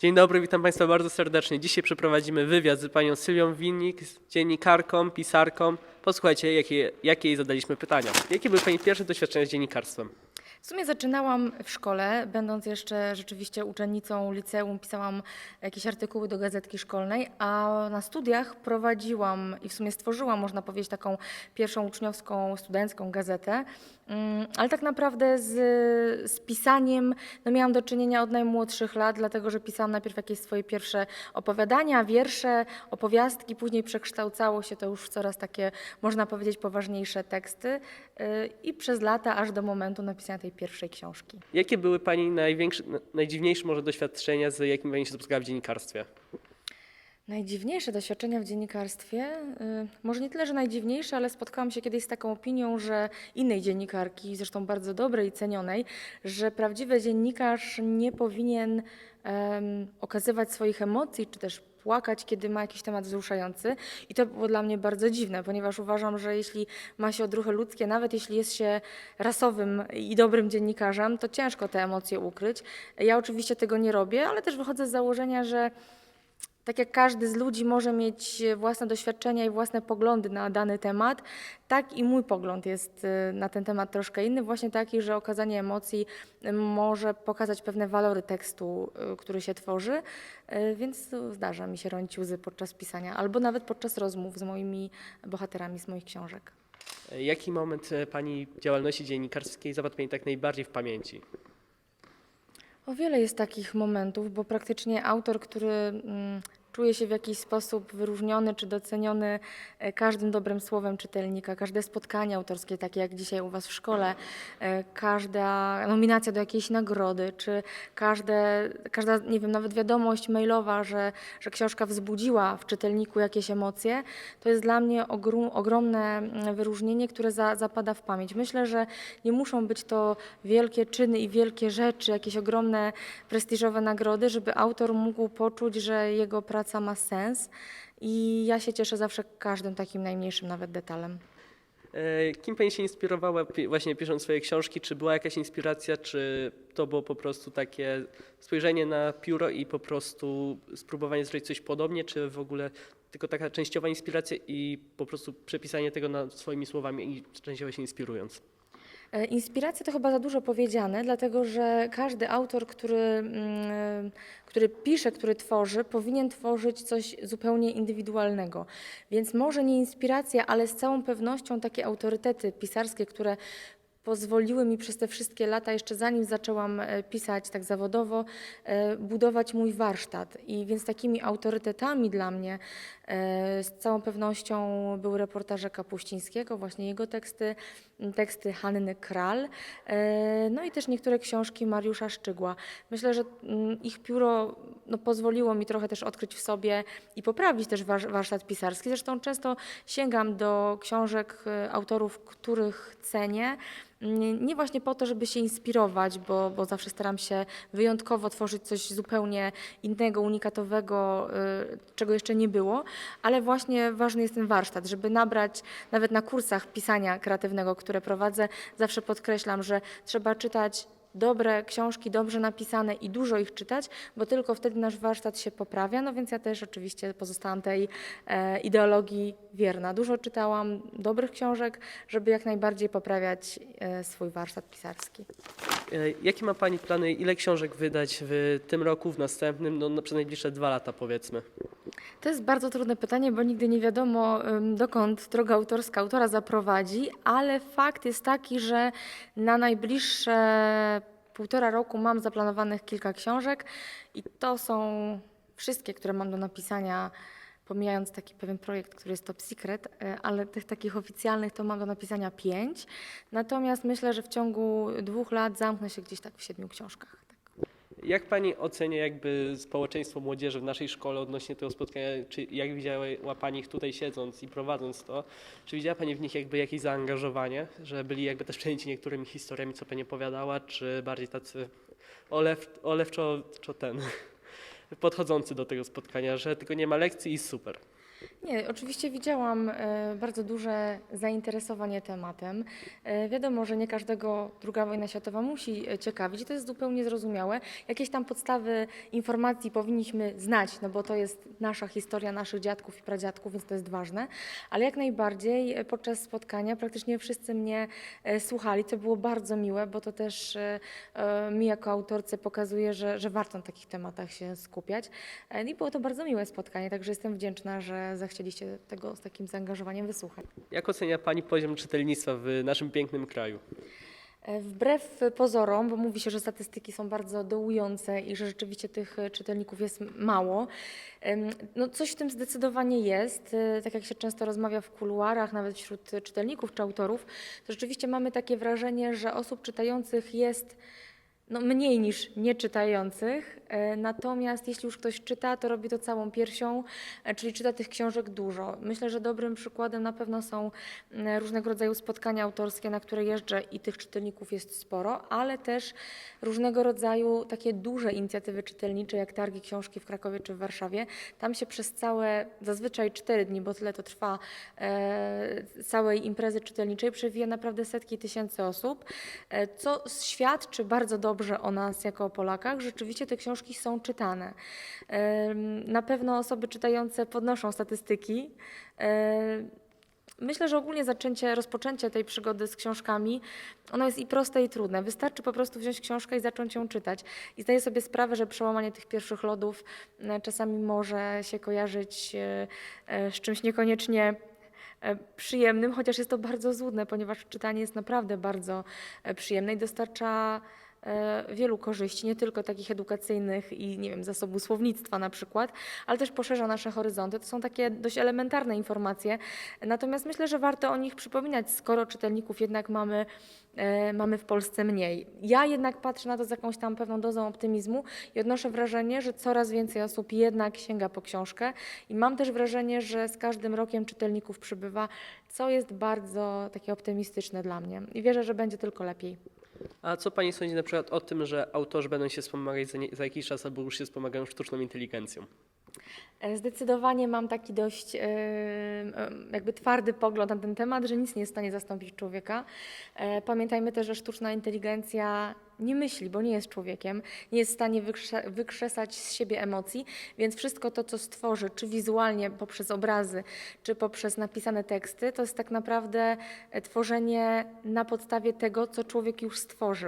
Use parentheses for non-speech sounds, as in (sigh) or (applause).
Dzień dobry, witam Państwa bardzo serdecznie. Dzisiaj przeprowadzimy wywiad z panią Sylwią Winnik, dziennikarką, pisarką. Posłuchajcie, jakie, jakie jej zadaliśmy pytania. Jakie były Pani pierwsze doświadczenia z dziennikarstwem? W sumie zaczynałam w szkole, będąc jeszcze rzeczywiście uczennicą liceum, pisałam jakieś artykuły do gazetki szkolnej, a na studiach prowadziłam i w sumie stworzyłam, można powiedzieć, taką pierwszą uczniowską, studencką gazetę. Mm, Ale tak naprawdę z, z pisaniem no miałam do czynienia od najmłodszych lat, dlatego że pisałam najpierw jakieś swoje pierwsze opowiadania, wiersze, opowiastki, później przekształcało się to już w coraz takie, można powiedzieć, poważniejsze teksty yy, i przez lata aż do momentu napisania tej pierwszej książki. Jakie były Pani największe, najdziwniejsze może doświadczenia, z jakimi Pani się spotkała w dziennikarstwie? Najdziwniejsze doświadczenia w dziennikarstwie, y, może nie tyle, że najdziwniejsze, ale spotkałam się kiedyś z taką opinią, że innej dziennikarki, zresztą bardzo dobrej i cenionej, że prawdziwy dziennikarz nie powinien em, okazywać swoich emocji, czy też płakać, kiedy ma jakiś temat wzruszający. I to było dla mnie bardzo dziwne, ponieważ uważam, że jeśli ma się odruchy ludzkie, nawet jeśli jest się rasowym i dobrym dziennikarzem, to ciężko te emocje ukryć. Ja oczywiście tego nie robię, ale też wychodzę z założenia, że tak jak każdy z ludzi może mieć własne doświadczenia i własne poglądy na dany temat, tak i mój pogląd jest y, na ten temat troszkę inny, właśnie taki, że okazanie emocji y, może pokazać pewne walory tekstu, który się tworzy, więc zdarza mi się ronić łzy podczas pisania, albo nawet podczas rozmów z moimi bohaterami z moich książek. Jaki moment e, Pani działalności dziennikarskiej zapadł Pani tak najbardziej w pamięci? O wiele jest takich momentów, bo praktycznie autor, który mm, czuje się w jakiś sposób wyróżniony czy doceniony e, każdym dobrym słowem czytelnika, każde spotkanie autorskie, takie jak dzisiaj u Was w szkole, e, każda nominacja do jakiejś nagrody, czy każde, każda, nie wiem, nawet wiadomość mailowa, że, że książka wzbudziła w czytelniku jakieś emocje, to jest dla mnie ogru, ogromne mm, wyróżnienie, które za, zapada w pamięć. Myślę, że nie muszą być to wielkie czyny i wielkie rzeczy, jakieś ogromne, prestiżowe nagrody, żeby autor mógł poczuć, że jego praca ma sens. I ja się cieszę zawsze każdym takim najmniejszym nawet detalem. E, Kim Pani się inspirowała pi- właśnie pisząc swoje książki? Czy była jakaś inspiracja, czy to było po prostu takie spojrzenie na pióro i po prostu spróbowanie zrobić coś podobnie, czy w ogóle tylko taka częściowa inspiracja i po prostu przepisanie tego na swoimi słowami i częściowo się inspirując? E, Inspiracja to chyba za dużo powiedziane, dlatego że każdy autor, który, mm, który pisze, który tworzy, powinien tworzyć coś zupełnie indywidualnego. Więc może nie inspiracja, ale z całą pewnością takie autorytety pisarskie, które pozwoliły mi przez te wszystkie lata, jeszcze zanim zaczęłam e, pisać tak zawodowo, e, budować mój warsztat. I więc takimi autorytetami dla mnie e, z całą pewnością były reportaże Kapuścińskiego, właśnie jego teksty, teksty Hanny Kral, e, no i też niektóre książki Mariusza Szczygła. Myślę, że ich pióro no, pozwoliło mi trochę też odkryć w sobie i poprawić też war- warsztat pisarski. Zresztą często sięgam do książek e, autorów, których cenię, nie nie właśnie po to, żeby się inspirować, bo, bo zawsze staram się wyjątkowo tworzyć coś zupełnie innego, unikatowego, czego jeszcze nie było, ale właśnie ważny jest ten warsztat, żeby nabrać nawet na kursach pisania kreatywnego, które prowadzę, zawsze podkreślam, że trzeba czytać dobre książki, dobrze napisane i dużo ich czytać, bo tylko wtedy nasz warsztat się poprawia. No więc ja też oczywiście pozostałam tej e, ideologii wierna. Dużo czytałam dobrych książek, żeby jak najbardziej poprawiać e, swój warsztat pisarski. E, Jakie ma Pani plany, ile książek wydać w tym roku, w następnym, no na- przez najbliższe dwa lata powiedzmy? To jest bardzo trudne pytanie, bo nigdy nie wiadomo, dokąd droga autorska autora zaprowadzi, ale fakt jest taki, że na najbliższe półtora roku mam zaplanowanych kilka książek i to są wszystkie, które mam do napisania, pomijając taki pewien projekt, który jest top secret, y, ale tych takich oficjalnych to mam do napisania pięć. Natomiast myślę, że w ciągu dwóch lat zamknę się gdzieś tak w siedmiu książkach. Jak Pani ocenia jakby społeczeństwo młodzieży w naszej szkole odnośnie tego spotkania, czy jak widziała Pani ich tutaj siedząc i prowadząc to, czy widziała Pani w nich jakby jakieś zaangażowanie, że byli jakby też przejęci niektórymi historiami, co Pani opowiadała, czy bardziej tacy olew, olewczo, czo ten, (laughs) podchodzący do tego spotkania, że tylko nie ma lekcji i super. Nie, oczywiście widziałam e, bardzo duże zainteresowanie tematem. E, wiadomo, że nie każdego II wojna światowa musi e, ciekawić, to jest zupełnie zrozumiałe. Jakieś tam podstawy informacji powinniśmy znać, no bo to jest nasza historia naszych dziadków i pradziadków, więc to jest ważne. Ale jak najbardziej podczas spotkania praktycznie wszyscy mnie słuchali, co było bardzo miłe, bo to też mi jako autorce pokazuje, że, że warto na takich tematach się skupiać. E, I było to bardzo miłe spotkanie, także jestem wdzięczna, że zechcieliście tego z takim zaangażowaniem wysłuchać. Jak ocenia Pani poziom czytelnictwa w naszym pięknym kraju? E, Wbrew pozorom, bo mówi się, że statystyki są bardzo dołujące i że rzeczywiście tych e, czytelników jest mało, no coś w tym zdecydowanie jest. E, Tak jak się często rozmawia w kuluarach, nawet wśród czytelników czy autorów, to rzeczywiście mamy takie wrażenie, że osób czytających jest no, mniej niż nieczytających. E, Natomiast jeśli już ktoś czyta, to robi to całą piersią, e, czyli czyta tych książek dużo. Myślę, że dobrym przykładem na pewno są m, różnego rodzaju spotkania autorskie, na które jeżdżę i tych czytelników jest sporo, ale też różnego rodzaju takie duże inicjatywy czytelnicze, jak targi książki w Krakowie czy w Warszawie. Tam się przez całe, zazwyczaj cztery dni, bo tyle to trwa, e, całej imprezy czytelniczej przewija naprawdę setki tysięcy osób, co świadczy bardzo dobrze o nas jako o Polakach. Rzeczywiście te książki są czytane. Na pewno osoby czytające podnoszą statystyki. Myślę, że ogólnie zaczęcie, rozpoczęcie tej przygody z książkami, ono jest i proste, i trudne. Wystarczy po prostu wziąć książkę i zacząć ją czytać. I zdaję sobie sprawę, że przełamanie tych pierwszych lodów e, czasami może się kojarzyć e, e, z czymś niekoniecznie przyjemnym, chociaż jest to bardzo złudne, ponieważ czytanie jest naprawdę bardzo przyjemne i dostarcza wielu korzyści, nie tylko takich edukacyjnych i nie wiem, zasobu słownictwa na przykład, ale też poszerza nasze horyzonty. To są takie dość elementarne informacje, natomiast myślę, że warto o nich przypominać, skoro czytelników jednak mamy, e, mamy w Polsce mniej. Ja jednak patrzę na to z jakąś tam pewną dozą optymizmu i odnoszę wrażenie, że coraz więcej osób jednak sięga po książkę i mam też wrażenie, że z każdym rokiem czytelników przybywa, co jest bardzo takie optymistyczne dla mnie i wierzę, że będzie tylko lepiej. A co Pani sądzi na przykład o tym, że autorzy będą się wspomagać za, nie, za jakiś czas albo już się wspomagają sztuczną inteligencją? E, Zdecydowanie mam taki dość e, e, jakby twardy pogląd na ten temat, że nic nie jest w stanie zastąpić człowieka. Pamiętajmy też, że sztuczna inteligencja nie myśli, bo nie jest człowiekiem, nie jest w stanie wykrze- wykrzesać z siebie emocji, więc wszystko to, co stworzy, czy wizualnie poprzez obrazy, czy poprzez napisane teksty, to jest tak naprawdę e, tworzenie na podstawie tego, co człowiek już stworzył.